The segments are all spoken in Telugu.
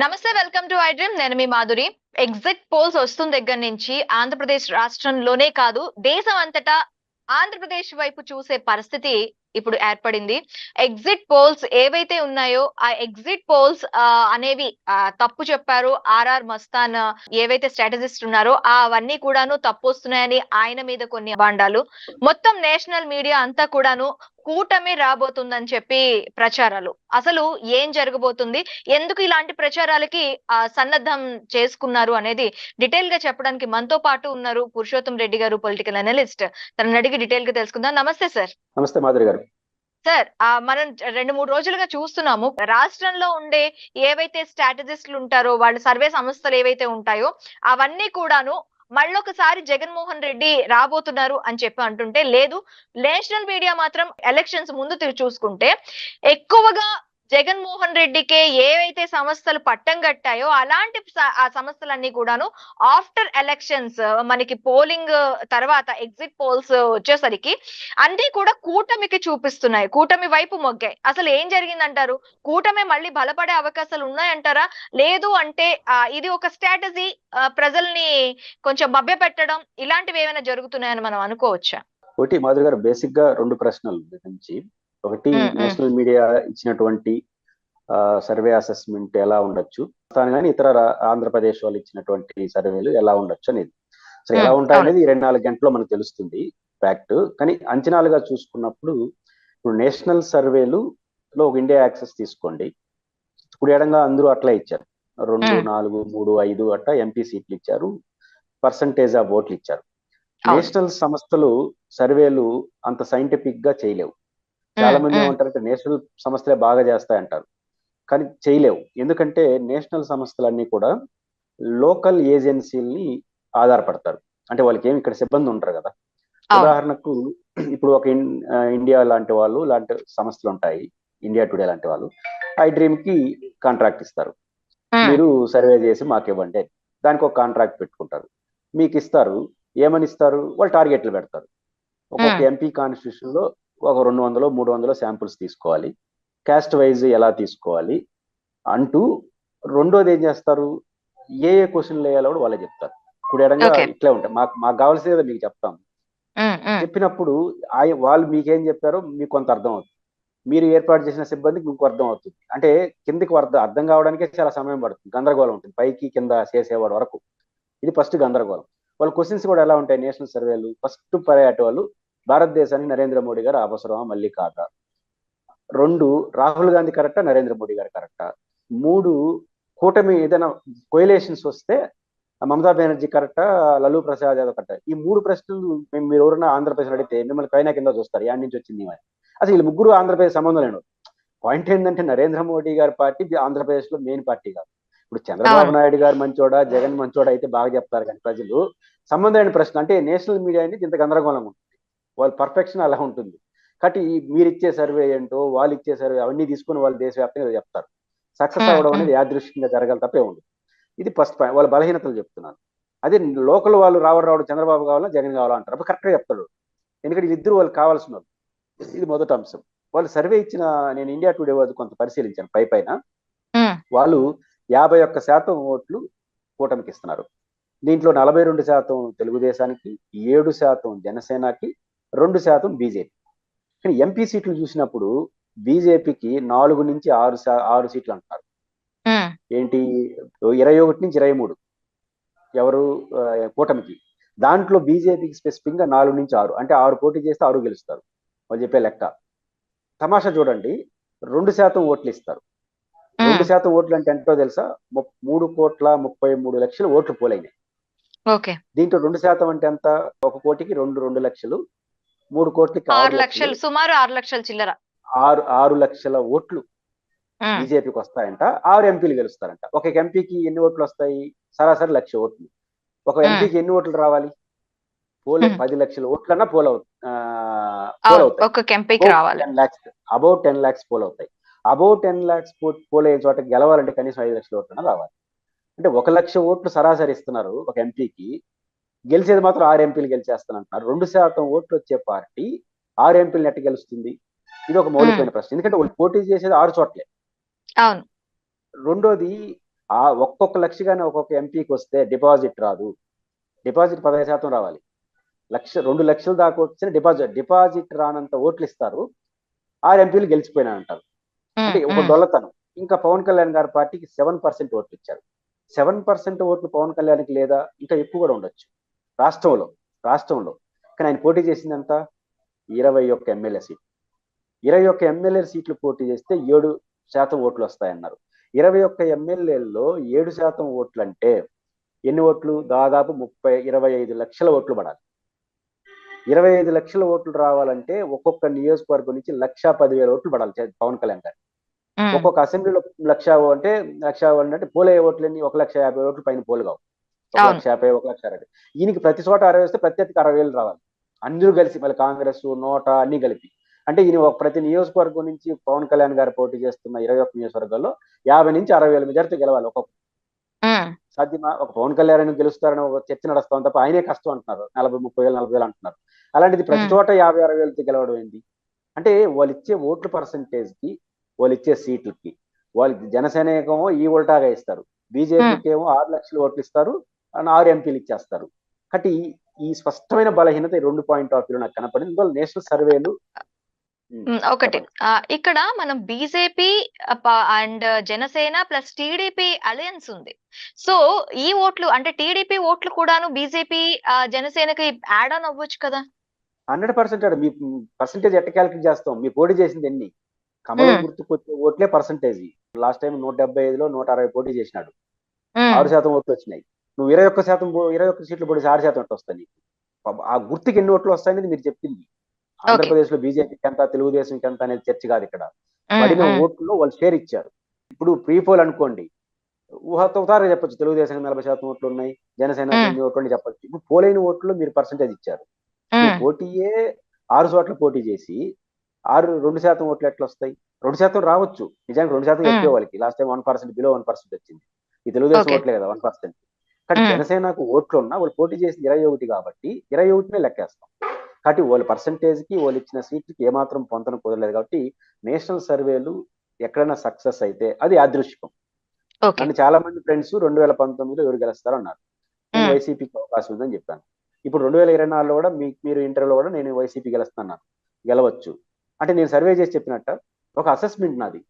నమస్తే వెల్కమ్ టు ఐడ్రీమ్ నేను మీ మాధురి. ఎగ్జిట్ పోల్స్ వస్తున్న దగ్గర నుంచి ఆంధ్రప్రదేశ్ రాష్ట్రంలోనే కాదు దేశం అంతటా ఆంధ్రప్రదేశ్ వైపు చూసే పరిస్థితి ఇప్పుడు ఏర్పడింది. ఎగ్జిట్ పోల్స్ ఏవైతే ఉన్నాయో ఆ ఎగ్జిట్ పోల్స్ అనేవి తప్పు చెప్పారు. ఆర్ఆర్ మస్తాన్ ఏవైతే స్ట్రాటజిస్ట్ ఉన్నారో ఆ అవన్నీ కూడాను తప్పు వస్తున్నాయని ఆయన మీద కొన్ని బాండాలు మొత్తం నేషనల్ మీడియా అంతా కూడాను కూటమి రాబోతుందని చెప్పి ప్రచారాలు. అసలు ఏం జరగబోతుంది? ఎందుకు ఇలాంటి ప్రచారాలకి ఆ, సన్నద్ధం చేసుకున్నారు అనేది డీటెయిల్గా చెప్పడానికి మనతో పాటు ఉన్నారు పురుషోత్తం రెడ్డి గారు పొలిటికల్ అనలిస్ట్ తనని అడిగి డీటెయిల్గా తెలుసుకుందాం. నమస్తే సార్ నమస్తే మాధురి గారు. సార్ ఆ, మనం రెండు మూడు రోజులుగా చూస్తున్నాము. రాష్ట్రంలో ఉండే ఏవైతే స్ట్రాటజిస్టులు ఉంటారో వాళ్ళ సర్వే సంస్థలు ఏవైతే ఉంటాయో అవన్నీ కూడాను మళ్ళొకసారి జగన్మోహన్ రెడ్డి రాబోతున్నారు అని చెప్పి అంటుంటే లేదు నేషనల్ మీడియా మాత్రం ఎలక్షన్స్ ముందు తిరిగి చూసుకుంటే ఎక్కువగా జగన్మోహన్ రెడ్డికే ఏవైతే సంస్థలు పట్టం కట్టాయో అలాంటి ఆ సంస్థలన్నీ కూడాను ఆఫ్టర్ ఎలక్షన్స్ మనకి పోలింగ్ తర్వాత ఎగ్జిట్ పోల్స్ వచ్చేసరికి అన్ని కూడా కూటమికి చూపిస్తున్నాయి. కూటమి వైపు మొగ్గాయి అసలు ఏం జరిగిందంటారు? కూటమి మళ్ళీ బలపడే అవకాశాలు ఉన్నాయంటారా? లేదు అంటే ఇది ఒక స్ట్రాటజీ ప్రజల్ని కొంచెం మభ్య పెట్టడం ఇలాంటివి ఏమైనా జరుగుతున్నాయని మనం అనుకోవచ్చా? ఒకటి మాధురి గారు బేసిక్గా రెండు ప్రశ్నలు నుంచి ఒకటి. నేషనల్ మీడియా ఇచ్చినటువంటి సర్వే అసెస్మెంట్ ఎలా ఉండొచ్చు తాను కానీ ఇతర ఆంధ్రప్రదేశ్ వాళ్ళు ఇచ్చినటువంటి సర్వేలు ఎలా ఉండొచ్చు అనేది సో ఎలా ఉంటాయి. అనేది ఇరవై నాలుగు గంటల్లో మనకు తెలుస్తుంది ఫ్యాక్ట్ కానీ అంచనాలుగా చూసుకున్నప్పుడు ఇప్పుడు నేషనల్ సర్వేలు లో ఒక ఇండియా యాక్సెస్ తీసుకోండి ఇప్పుడు ఎడంగా అందరూ అట్లా ఇచ్చారు రెండు. నాలుగు మూడు ఐదు అట్లా ఎంపీ సీట్లు ఇచ్చారు పర్సంటేజ్ ఆఫ్ ఓట్లు ఇచ్చారు. నేషనల్ సంస్థలు సర్వేలు అంత సైంటిఫిక్గా చేయలేవు చాలా మంది. ఏమంటారంటే నేషనల్ సంస్థలే బాగా చేస్తాయంటారు. కానీ చేయలేవు. ఎందుకంటే నేషనల్ సంస్థలన్నీ కూడా లోకల్ ఏజెన్సీల్ని ఆధారపడతారు. అంటే వాళ్ళకి ఏమి ఇక్కడ సిబ్బంది ఉంటారు కదా. ఉదాహరణకు ఇప్పుడు ఒక ఇండియా లాంటి వాళ్ళు లాంటి సంస్థలు ఉంటాయి. ఇండియా టుడే లాంటి వాళ్ళు. ఐ డ్రీమ్కి కాంట్రాక్ట్ ఇస్తారు. మీరు సర్వే చేసి మాకు ఇవ్వండి. దానికి ఒక కాంట్రాక్ట్ పెట్టుకుంటారు. మీకు ఇస్తారు. ఏమని ఇస్తారు? వాళ్ళు టార్గెట్లు పెడతారు. ఒక్కొక్క. ఎంపీ కాన్స్టిట్యూషన్లో ఒక రెండు వందలు మూడు వందలు శాంపుల్స్ తీసుకోవాలి. క్యాస్ట్ వైజ్ ఎలా తీసుకోవాలి అంటూ రెండోది ఏం చేస్తారు? ఏ ఏ క్వశ్చన్లు వేయాలో కూడా వాళ్ళే చెప్తారు. ఇప్పుడు ఎడంగా. ఇట్లే ఉంటాయి మాకు మాకు కావాల్సిందే మీకు చెప్తాం. చెప్పినప్పుడు వాళ్ళు మీకేం చెప్పారో మీకు కొంత అర్థం అవుతుంది. మీరు ఏర్పాటు చేసిన సిబ్బందికి మీకు అర్థం అవుతుంది. అంటే కిందికి అర్థం అర్థం కావడానికే చాలా సమయం పడుతుంది. గందరగోళం ఉంటుంది. పైకి కింద చేసేవాడు వరకు. ఇది ఫస్ట్ గందరగోళం. వాళ్ళ క్వశ్చన్స్ కూడా ఎలా ఉంటాయి? నేషనల్ సర్వేలు ఫస్ట్ పర్యాటి వాళ్ళు భారతదేశానికి నరేంద్ర మోడీ గారు అవసరమా? మళ్ళీ కాదా? రెండు రాహుల్ గాంధీ కరెక్టా? నరేంద్ర మోడీ గారు కరెక్టా? మూడు కూటమి ఏదైనా కొయిలేషన్స్ వస్తే మమతా బెనర్జీ కరెక్టా? లలూ ప్రసాద్ యాదవ్ కరెక్టా? ఈ మూడు ప్రశ్నలు మేము మీరు ఎవరైనా ఆంధ్రప్రదేశ్ అడిగితే మిమ్మల్ని పైన కింద చూస్తారు. యాడ్ నుంచి వచ్చింది అని అసలు వీళ్ళు ముగ్గురు ఆంధ్రప్రదేశ్ సంబంధం లేను పాయింట్ ఏంటంటే నరేంద్ర మోడీ గారి పార్టీ ఆంధ్రప్రదేశ్లో మెయిన్ పార్టీ కాదు. ఇప్పుడు చంద్రబాబు. నాయుడు గారు మంచోడా? జగన్ మంచోడా? అయితే బాగా చెప్తారు కానీ ప్రజలు సంబంధం లేని ప్రశ్న అంటే నేషనల్ మీడియా అనేది ఇంత గందరగోళం ఉంటుంది వాళ్ళ పర్ఫెక్షన్ అలా ఉంటుంది. కాబట్టి మీరు ఇచ్చే సర్వే ఏంటో వాళ్ళు ఇచ్చే సర్వే అవన్నీ తీసుకుని వాళ్ళు దేశవ్యాప్తంగా చెప్తారు. సక్సెస్ అవ్వడం అనేది యాదృష్టికంగా జరగాలి తప్పే ఉంది ఇది ఫస్ట్ పాయింట్ వాళ్ళ బలహీనతలు చెప్తున్నారు. అదే లోకల్ వాళ్ళు రావడం రావడం చంద్రబాబు కావాలా జగన్ కావాలా అంటారు. అప్పుడు కరెక్ట్గా చెప్తాడు. ఎందుకంటే వీళ్ళిద్దరు వాళ్ళు కావాల్సిన వాళ్ళు. ఇది మొదటి అంశం. వాళ్ళు సర్వే ఇచ్చిన నేను ఇండియా టుడే వాళ్ళు కొంత పరిశీలించాను పై పైన. వాళ్ళు యాభై ఒక్క శాతం ఓట్లు కూటమికి ఇస్తున్నారు. దీంట్లో నలభై రెండు శాతం తెలుగుదేశానికి ఏడు శాతం జనసేనకి రెండు శాతం బీజేపీ. కానీ ఎంపీ సీట్లు చూసినప్పుడు బీజేపీకి నాలుగు నుంచి ఆరు శా- ఆరు సీట్లు అంటున్నారు. ఏంటి? ఇరవై ఒకటి నుంచి ఇరవై మూడు. ఎవరు? కూటమికి. దాంట్లో బీజేపీకి స్పెసిఫిక్గా నాలుగు నుంచి ఆరు. అంటే ఆరు పోటీ చేస్తే ఆరు గెలుస్తారు. వాళ్ళు చెప్పే లెక్క. తమాషా చూడండి. రెండు శాతం ఓట్లు ఇస్తారు. రెండు. శాతం ఓట్లు అంటే ఎంతో తెలుసా? మూడు కోట్ల ముప్పై మూడు లక్షలు ఓట్లు పోలైనాయి. దీంట్లో రెండు శాతం అంటే ఎంత? ఒక కోటికి రెండు రెండు లక్షలు. మూడు కోట్లకి ఆరు లక్షలు సుమారు ఆరు లక్షల చిల్లర. ఆరు ఆరు లక్షల ఓట్లు. బీజేపీకి వస్తాయంట. ఆరు ఎంపీలు గెలుస్తారంట. ఒక ఎంపీకి ఎన్ని ఓట్లు వస్తాయి? సరాసరి లక్ష ఓట్లు. ఒక. ఎంపీకి ఎన్ని ఓట్లు రావాలి? పోలే. పది లక్షల ఓట్లన్నా పోల్ అవుతాయి. అబౌవ్ టెన్ లాక్స్ పోల్ అవుతాయి. అబౌవ్ టెన్ లాక్స్ పోల్ అయ్యే చోట గెలవాలంటే కనీసం ఐదు లక్షల ఓట్లన్నా రావాలి. అంటే ఒక లక్ష ఓట్లు సరాసరి ఇస్తున్నారు ఒక ఎంపీకి. గెలిచేది మాత్రం ఆరు ఎంపీలు గెలిచేస్తానంటున్నారు. రెండు శాతం ఓట్లు వచ్చే పార్టీ ఆరు ఎంపీలు నెట్ గెలుస్తుంది? ఇది ఒక మౌలికమైన ప్రశ్న. ఎందుకంటే వాళ్ళు పోటీ చేసేది ఆరు చోట్లే. అవును. రెండోది ఆ ఒక్కొక్క లక్షగానే ఒక్కొక్క ఎంపీకి వస్తే డిపాజిట్ రాదు. డిపాజిట్ పదహైదు శాతం రావాలి. లక్ష రెండు లక్షల దాకా వచ్చిన డిపాజిట్ డిపాజిట్ రానంత ఓట్లు ఇస్తారు. ఆరు ఎంపీలు గెలిచిపోయినా అంటారు అంటే ఒక డొల్లతనం ఇంకా పవన్ కళ్యాణ్ గారి పార్టీకి సెవెన్ పర్సెంట్ ఓట్లు ఇచ్చారు. సెవెన్ పర్సెంట్ ఓట్లు పవన్ కళ్యాణ్కి లేదా ఇంకా ఎక్కువ కూడా ఉండొచ్చు. రాష్ట్రంలో రాష్ట్రంలో. కానీ ఆయన పోటీ చేసిందంతా ఇరవై ఒక్క ఎమ్మెల్యే సీట్ ఇరవై ఒక్క ఎమ్మెల్యే సీట్లు పోటీ చేస్తే ఏడు శాతం ఓట్లు వస్తాయన్నారు. ఇరవై ఒక్క ఎమ్మెల్యేల్లో ఏడు శాతం ఓట్లు అంటే ఎన్ని ఓట్లు? దాదాపు ముప్పై ఇరవై ఐదు లక్షల ఓట్లు పడాలి. ఇరవై ఐదు లక్షల ఓట్లు రావాలంటే ఒక్కొక్క నియోజకవర్గం నుంచి లక్ష పదివేల ఓట్లు పడాలి పవన్ కళ్యాణ్ గారు. ఒక్కొక్క అసెంబ్లీలో లక్ష అంటే లక్ష అంటే పోలే ఓట్లన్నీ ఒక లక్ష యాభై ఓట్లు పైన పోలు కావు ఒక. లక్ష యాభై ఒక లక్ష అరవై. ఈయనకి ప్రతి చోట అరవై వస్తే ప్రత్యర్థికి అరవై వేలు రావాలి. అందరూ కలిసి మళ్ళీ కాంగ్రెస్ నోట అన్ని కలిపి. అంటే ఈయన ఒక ప్రతి నియోజకవర్గం నుంచి పవన్ కళ్యాణ్ గారు పోటీ చేస్తున్న ఇరవై ఒక్క నియోజకవర్గాల్లో యాభై నుంచి అరవై వేల మెజార్టీ గెలవాలి ఒక్కొక్క. సాధ్యమా? ఒక పవన్ కళ్యాణ్ గెలుస్తారని ఒక చర్చ నడుస్తాం తప్ప ఆయనే కష్టం అంటున్నారు. నలభై ముప్పై వేలు నలభై వేలు అంటున్నారు. అలాంటిది ప్రతి. చోట యాభై అరవై వేలతో గెలవడం ఏంటి? అంటే వాళ్ళు ఇచ్చే ఓట్ల పర్సంటేజ్కి వాళ్ళు ఇచ్చే సీట్లకి వాళ్ళు జనసేన ఏమో ఈ ఓల్టాగా ఇస్తారు. బీజేపీకి ఏమో ఆరు లక్షలు ఓట్లు ఇస్తారు. ఆరు ఎంపీలు ఇచ్చేస్తారు. కాబట్టి ఈ- ఈ స్పష్టమైన బలహీనత రెండు పాయింట్ ఆఫ్ వ్యూ నాకు కనపడింది. ఇందులో నేషనల్ సర్వేలు ఒకటి. ఇక్కడ మనం BJP and Janasena plus TDP alliance ఉంది. సో ఈ ఓట్లు అంటే టీడీపీ ఓట్లు కూడాను బీజేపీ జనసేనకి యాడ్ ఆన్ అవ్వచ్చు కదా? హండ్రెడ్ పర్సెంట్ మీ పర్సంటేజ్ ఎట్ట క్యాలిక్యులేట్ చేస్తాం? మీ పోటీ చేసింది ఎన్ని? కమలం మ్మ్. గుర్తుకు వచ్చే ఓట్లే పర్సంటేజ్ లాస్ట్ టైం నూట డెబ్బై ఐదులో నూట అరవై పోటీ చేసినాడు. ఆరు శాతం ఓట్లు వచ్చినాయి. నువ్వు ఇరవై ఒక్క శాతం ఇరవై ఒక్క సీట్లు పోటీ ఆరు శాతం ఓట్లు వస్తాయి ఆ గుర్తుకి ఎన్ని ఓట్లు వస్తాయనేది మీరు చెప్పింది. ఆంధ్రప్రదేశ్లో బీజేపీకి ఎంత తెలుగుదేశంకి ఎంత అనేది చర్చ కాదు ఇక్కడ. పడిన ఓట్లు వాళ్ళు షేర్ ఇచ్చారు. ఇప్పుడు ప్రీ పోల్ అనుకోండి ఊహతోతారుగా చెప్పొచ్చు. తెలుగుదేశం నలభై శాతం ఓట్లు ఉన్నాయి జనసేన ఓట్లు అని చెప్పొచ్చు. ఇప్పుడు పోలైన ఓట్లు మీరు పర్సంటేజ్ ఇచ్చారు. పోటీయే ఆరు చోట్ల పోటీ చేసి ఆరు రెండు శాతం ఓట్లు ఎట్లా వస్తాయి? రెండు శాతం రావచ్చు. నిజానికి రెండు శాతం. ఎక్కువ వాళ్ళకి. Last time one percent below one percent వచ్చింది. ఈ తెలుగుదేశం. ఓట్లే కదా వన్ పర్సెంట్. కానీ. జనసేనకు ఓట్లు ఉన్నా వాళ్ళు పోటీ చేసింది ఇరవై ఒకటి కాబట్టి ఇరవై ఒకటినే లెక్కేస్తాం. కాబట్టి వాళ్ళ పర్సంటేజ్కి వాళ్ళు ఇచ్చిన సీట్లకి ఏమాత్రం పొంతన కుదరలేదు కాబట్టి నేషనల్ సర్వేలు ఎక్కడైనా సక్సెస్ అయితే అది ఓకే. నన్ను చాలా మంది ఫ్రెండ్స్ రెండు వేల పంతొమ్మిదిలో ఎవరు గెలుస్తారు అన్నారు. వైసీపీకి అవకాశం ఉందని చెప్పాను. ఇప్పుడు రెండు వేల ఇరవై నాలుగులో కూడా మీ మీరు ఇంటర్వ్యూలో కూడా నేను వైసీపీ గెలుస్తున్నాను గెలవచ్చు. అంటే నేను సర్వే చేసి చెప్పినట్ట ఒక అసెస్మెంట్ నాది.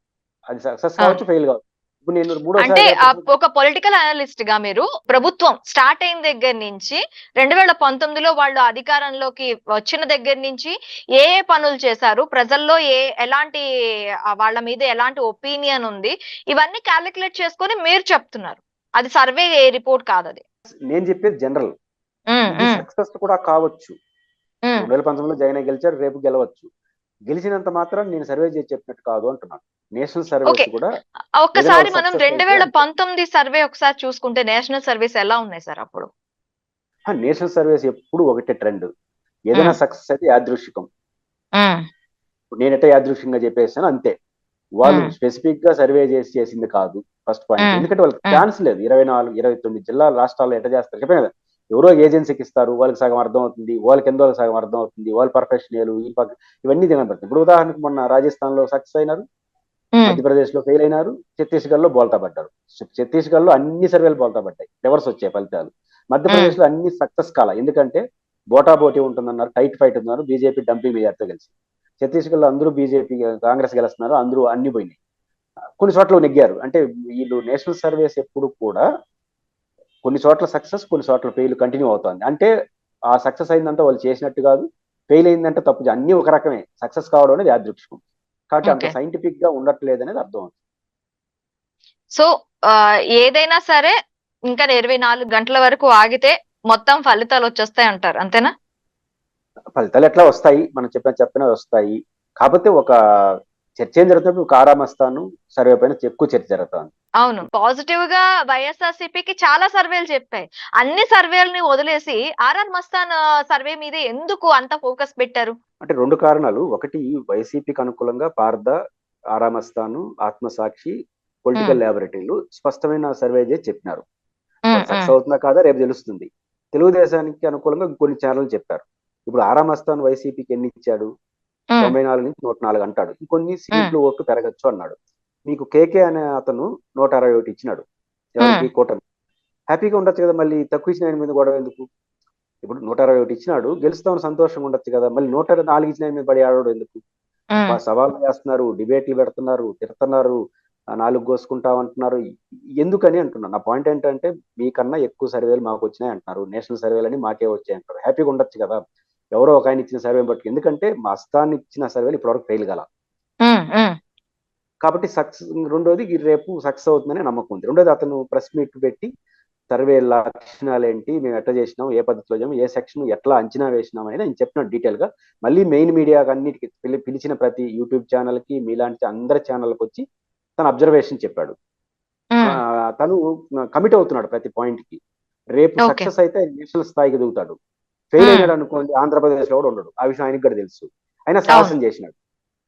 అది సక్సెస్. కావచ్చు ఫెయిల్ కావచ్చు. ఇప్పుడు నేను మూడోసారి అంటే ఒక పొలిటికల్ అనలిస్ట్గా మీరు ప్రభుత్వం స్టార్ట్ అయిన దగ్గర నుంచి రెండు వేల పంతొమ్మిదిలో వాళ్ళు అధికారంలోకి వచ్చిన దగ్గర నుంచి ఏ ఏ పనులు చేశారు? ప్రజల్లో ఏ ఎలాంటి వాళ్ళ మీద ఎలాంటి ఒపీనియన్ ఉంది? ఇవన్నీ క్యాలిక్యులేట్ చేసుకొని మీరు చెప్తున్నారు. అది సర్వే రిపోర్ట్ కాదు అది. నేను చెప్పేది జనరల్ సక్సెస్ కూడా కావచ్చు. రెండు వేల పంతొమ్మిదిలో జగన్ గెలిచారు రేపు గెలవచ్చు. గెలిచినంత మాత్రం నేను సర్వే చేసి చెప్పినట్టు కాదు అంటున్నాను నేషనల్ సర్వేస్ Okay. కూడా ఒక్కసారి మనం రెండు వేల. పంతొమ్మిది సర్వే ఒకసారి చూసుకుంటే నేషనల్ సర్వీస్ ఎలా ఉన్నాయి సార్ అప్పుడు నేషనల్ సర్వేస్ ఎప్పుడు ఒకటే ట్రెండ్ ఏదైనా సక్సెస్ అయితే ఉమ్, నేనైతే యాదృశ్యంగా చెప్పేసాను అంతే వాళ్ళు. స్పెసిఫిక్గా సర్వే చేసి చేసింది కాదు ఫస్ట్ పాయింట్. ఎందుకంటే వాళ్ళకి. ఛాన్స్ లేదు ఇరవై నాలుగు ఇరవై తొమ్మిది జిల్లాల రాష్ట్రాల్లో ఎట్లా చేస్తారు చెప్పాను కదా ఎవరో ఏజెన్సీకి ఇస్తారు వాళ్ళకి సగం అర్థం అవుతుంది వాళ్ళకి ఎంతో సగం అర్థం అవుతుంది వాళ్ళ ప్రొఫెషనల్ ఈ పక్క ఇవన్నీ తినబడుతుంది ఇప్పుడు ఉదాహరణకు మొన్న రాజస్థాన్లో సక్సెస్ అయినారు మధ్యప్రదేశ్లో ఫెయిల్ అయినారు ఛత్తీస్గఢ్లో బోల్తా పడ్డారు. ఛత్తీస్గఢ్లో అన్ని సర్వేలు బోల్తా పడ్డాయి రివర్స్ వచ్చాయి ఫలితాలు. మధ్యప్రదేశ్లో అన్ని సక్సెస్ కాల? ఎందుకంటే బోటా బోటీ ఉంటుందన్నారు టైట్ ఫైట్ ఉన్నారు బీజేపీ డంపింగ్ మెజార్టీతో కలిసి ఛత్తీస్గఢ్లో అందరూ బీజేపీ కాంగ్రెస్ గెలుస్తున్నారు అందరూ అన్ని పోయినాయి. కొన్ని చోట్ల నెగ్గారు. అంటే వీళ్ళు నేషనల్ సర్వేస్ ఎప్పుడు కూడా కొన్ని చోట్ల సక్సెస్ కొన్ని చోట్ల ఫెయిల్ కంటిన్యూ అవుతుంది. అంటే ఆ సక్సెస్ అయిందంటే వాళ్ళు చేసినట్టు కాదు ఫెయిల్ అయిందంటే తప్పు అన్ని ఒక రకమే. సక్సెస్ కావడం అనేది యాదృక్షికం కాబట్టి అంత. సైంటిఫిక్గా ఉండట్లేదు అనేది అర్థం అవుతుంది. సో ఏదైనా సరే ఇంకా ఇరవై నాలుగు గంటల వరకు ఆగితే మొత్తం ఫలితాలు వచ్చేస్తాయి అంటారు. అంతేనా? ఫలితాలు ఎట్లా వస్తాయి? మనం చెప్పిన చెప్పిన వస్తాయి. కాకపోతే ఒక చర్చ ఏం జరుగుతున్నప్పుడు కారామస్తాను సర్వే పైన ఎక్కువ చర్చ జరుగుతుంది అవును. పాజిటివ్గా వైఎస్ఆర్సీపీకి చాలా సర్వేలు చెప్పాయి. అన్ని సర్వేలని వదిలేసి ఆర్ఆర్ మస్తాన్ సర్వే మీద ఎందుకు అంత ఫోకస్ పెట్టారు? అంటే రెండు కారణాలు. ఒకటి వైసీపీకి అనుకూలంగా పార్ద ఆరామస్తాను ఆత్మసాక్షి పొలిటికల్ ల్యాబొరేటరీలు స్పష్టమైన సర్వే చేసి చెప్పినారు. సక్సెస్ అవుతుందా కాదా రేపు తెలుస్తుంది. తెలుగుదేశానికి అనుకూలంగా కొన్ని ఛానల్ చెప్పారు. ఇప్పుడు ఆరామస్తాన్ వైసీపీకి ఎన్ని ఇచ్చాడు? తొంభై నాలుగు నుంచి నూట నాలుగు అంటాడు. ఇంకొన్ని సీట్లు ఓట్లు పెరగచ్చు అన్నాడు. మీకు కేకే అనే అతను నూట అరవై ఒకటి ఇచ్చినాడు. ఎవరికి? కూటమి. హ్యాపీగా ఉండొచ్చు కదా మళ్ళీ తక్కువ ఇచ్చిన ఆయన మీద గొడవ ఎందుకు? ఇప్పుడు నూట అరవై ఒకటి ఇచ్చినాడు గెలుస్తామని సంతోషంగా ఉండొచ్చు కదా మళ్ళీ నూట నాలుగు ఇచ్చిన ఆయన మీద పడి ఆడడం ఎందుకు? సవాళ్ళు చేస్తున్నారు డిబేట్లు పెడుతున్నారు తిడుతున్నారు నాలుగు కోసుకుంటాం అంటున్నారు ఎందుకని అంటున్నాను నా పాయింట్ ఏంటంటే మీకన్నా ఎక్కువ సర్వేలు మాకు వచ్చినాయి అంటున్నారు నేషనల్ సర్వేలు అని మాకే వచ్చాయి అంటారు హ్యాపీగా ఉండొచ్చు కదా. ఎవరో ఒక ఆయన ఇచ్చిన సర్వే బట్టి. ఎందుకంటే మా అస్తాన్ని ఇచ్చిన సర్వేలు ఇప్పటివరకు ఫెయిల్ గల కాబట్టి సక్సెస్ రెండోది రేపు సక్సెస్ అవుతుందని నమ్మకం ఉంది. రెండోది అతను ప్రెస్ మీట్ పెట్టి సర్వే లక్షణాలు ఏంటి మేము ఎట్లా చేసినాం ఏ పద్ధతిలో చేసాం ఏ సెక్షన్ ఎట్లా అంచనా వేసినాం అనేది నేను చెప్పిన డీటెయిల్గా. మళ్ళీ మెయిన్ మీడియా అన్నిటికి పిలి- పిలిచిన ప్రతి యూట్యూబ్ ఛానల్కి మీలాంటి అందరి ఛానల్కి వచ్చి తన అబ్జర్వేషన్ చెప్పాడు. తను కమిట్ అవుతున్నాడు ప్రతి పాయింట్కి. రేపు. సక్సెస్ అయితే నేషనల్ స్థాయికి దిగుతాడు. ఫెయిల్. అయినాడు అనుకోండి ఆంధ్రప్రదేశ్లో కూడా ఉండడు. ఆ విషయం ఆయనకి కూడా తెలుసు. అయినా సాహసం చేసినాడు.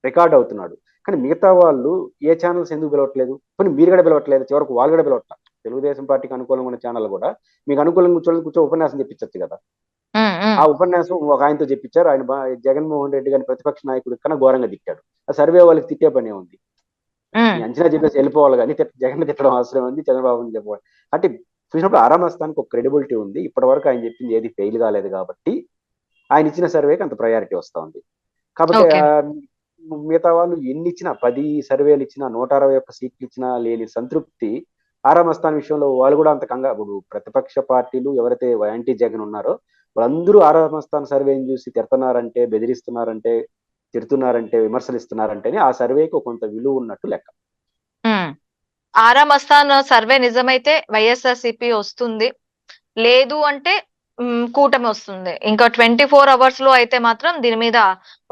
రికార్డ్ అవుతున్నాడు. కానీ మిగతా వాళ్ళు ఏ ఛానల్స్ ఎందుకు పిలవట్లేదు? కొన్ని మీరు కూడా పిలవట్లేదు చివరకు వాళ్ళు కూడా పిలవట్లేదు తెలుగుదేశం పార్టీకి అనుకూలంగా ఉన్న ఛానల్ కూడా మీకు అనుకూలంగా కూర్చోని కూర్చో ఉపన్యాసం చెప్పించచ్చు కదా. ఆ ఉపన్యాసం ఒక ఆయనతో చెప్పించారు ఆయన జగన్మోహన్ రెడ్డి గారిని ప్రతిపక్ష నాయకుడి కన్నా ఘోరంగా తిట్టాడు. ఆ సర్వే వాళ్ళకి తిట్టే పనే ఉంది. అంచనా చెప్పేసి వెళ్ళిపోవాలి కానీ జగన్ తిట్టడం అవసరం ఉంది చంద్రబాబుని చెప్పాలి అంటే చూసినప్పుడు ఆరామస్తానికి ఒక క్రెడిబిలిటీ ఉంది. ఇప్పటి వరకు ఆయన చెప్పింది ఏది ఫెయిల్ కాలేదు కాబట్టి ఆయన ఇచ్చిన సర్వేకి అంత ప్రయారిటీ వస్తా ఉంది. కాబట్టి మిగతా వాళ్ళు ఎన్ని ఇచ్చినా పది సర్వేలు ఇచ్చినా నూట అరవై ఒక్క సీట్లు ఇచ్చినా లేని సంతృప్తి ఆరామస్థాన్ విషయంలో వాళ్ళు కూడా అంత కంగా ఇప్పుడు ప్రతిపక్ష పార్టీలు ఎవరైతే యాంటీ జగన్ ఉన్నారో వాళ్ళందరూ ఆరామస్థాన్ సర్వేని చూసి తిడుతున్నారంటే బెదిరిస్తున్నారంటే తిడుతున్నారంటే విమర్శలు ఇస్తున్నారంటేనే ఆ సర్వేకి కొంత విలువ ఉన్నట్టు లెక్క. ఆరా మస్తాన్ సర్వే నిజమైతే వైఎస్ఆర్సిపి వస్తుంది. లేదు అంటే కూటమి వస్తుంది. ఇంకా ట్వంటీ ఫోర్ అవర్స్లో అయితే మాత్రం దీని మీద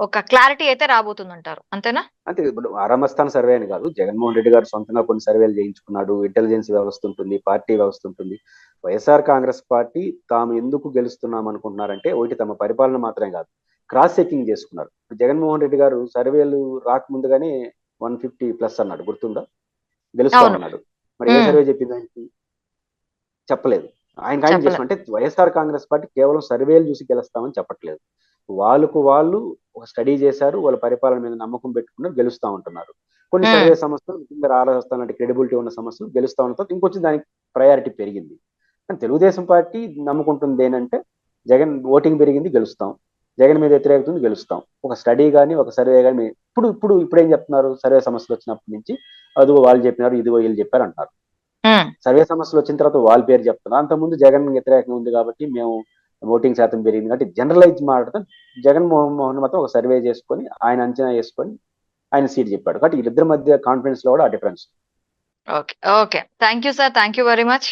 ఒక క్లారిటీ అయితే రాబోతుంది అంటారు అంతేనా? అంతే ఇప్పుడు ఆరామస్థాన్ సర్వే అని కాదు జగన్మోహన్ రెడ్డి గారు సొంతంగా కొన్ని సర్వేలు చేయించుకున్నాడు. ఇంటెలిజెన్స్ వ్యవస్థ ఉంటుంది పార్టీ వ్యవస్థ ఉంటుంది. వైఎస్ఆర్ కాంగ్రెస్ పార్టీ తాము ఎందుకు గెలుస్తున్నాం అనుకుంటున్నారంటే ఒకటి తమ పరిపాలన మాత్రమే కాదు క్రాస్ చెకింగ్ చేసుకున్నారు. జగన్మోహన్ రెడ్డి గారు సర్వేలు రాకముందుగానే వన్ ఫిఫ్టీ ప్లస్ అన్నాడు గుర్తుందా? గెలుస్తా అవును. అన్నాడు మరి ఏ. సర్వే చెప్పింది ఆయనకి? చెప్పలేదు. ఆయన. చేసిన అంటే వైఎస్ఆర్ కాంగ్రెస్ పార్టీ కేవలం సర్వేలు చూసి గెలుస్తామని చెప్పట్లేదు. వాళ్ళకు వాళ్ళు ఒక స్టడీ చేశారు వాళ్ళ పరిపాలన మీద నమ్మకం పెట్టుకున్నారు గెలుస్తా ఉంటున్నారు. కొన్ని. సర్వే సంస్థలు మీరు ఆలోచిస్తానంటే క్రెడిబిలిటీ ఉన్న సమస్యలు గెలుస్తా ఉంటారు ఇంకొంచెం దానికి ప్రయారిటీ పెరిగింది. కానీ తెలుగుదేశం పార్టీ నమ్ముకుంటుంది ఏంటంటే జగన్ ఓటింగ్ పెరిగింది గెలుస్తాం. జగన్ మీద వ్యతిరేకత ఉంది గెలుస్తాం. ఒక స్టడీ కానీ ఒక సర్వే కానీ ఇప్పుడు ఇప్పుడు ఇప్పుడు ఏం చెప్తున్నారు సర్వే సమస్యలు వచ్చినప్పటి నుంచి? అదిగో వాళ్ళు చెప్పినారు ఇదిగో వీళ్ళు చెప్పారు అంటారు సర్వే సమస్యలు వచ్చిన తర్వాత వాళ్ళ పేరు చెప్తున్నారు. అంతకుముందు జగన్ వ్యతిరేకంగా ఉంది కాబట్టి మేము ఓటింగ్ శాతం పెరిగింది కాబట్టి జనరలైజ్ మాట్లాడతాం జగన్ మోహన్ మోహన్ మాత్రం ఒక సర్వే చేసుకొని ఆయన అంచనా వేసుకొని ఆయన సీట్ చెప్పాడు. కాబట్టి వీళ్ళిద్దరి మధ్య కాన్ఫిడెన్స్లో కూడా ఆ difference okay okay. Thank you sir thank you very much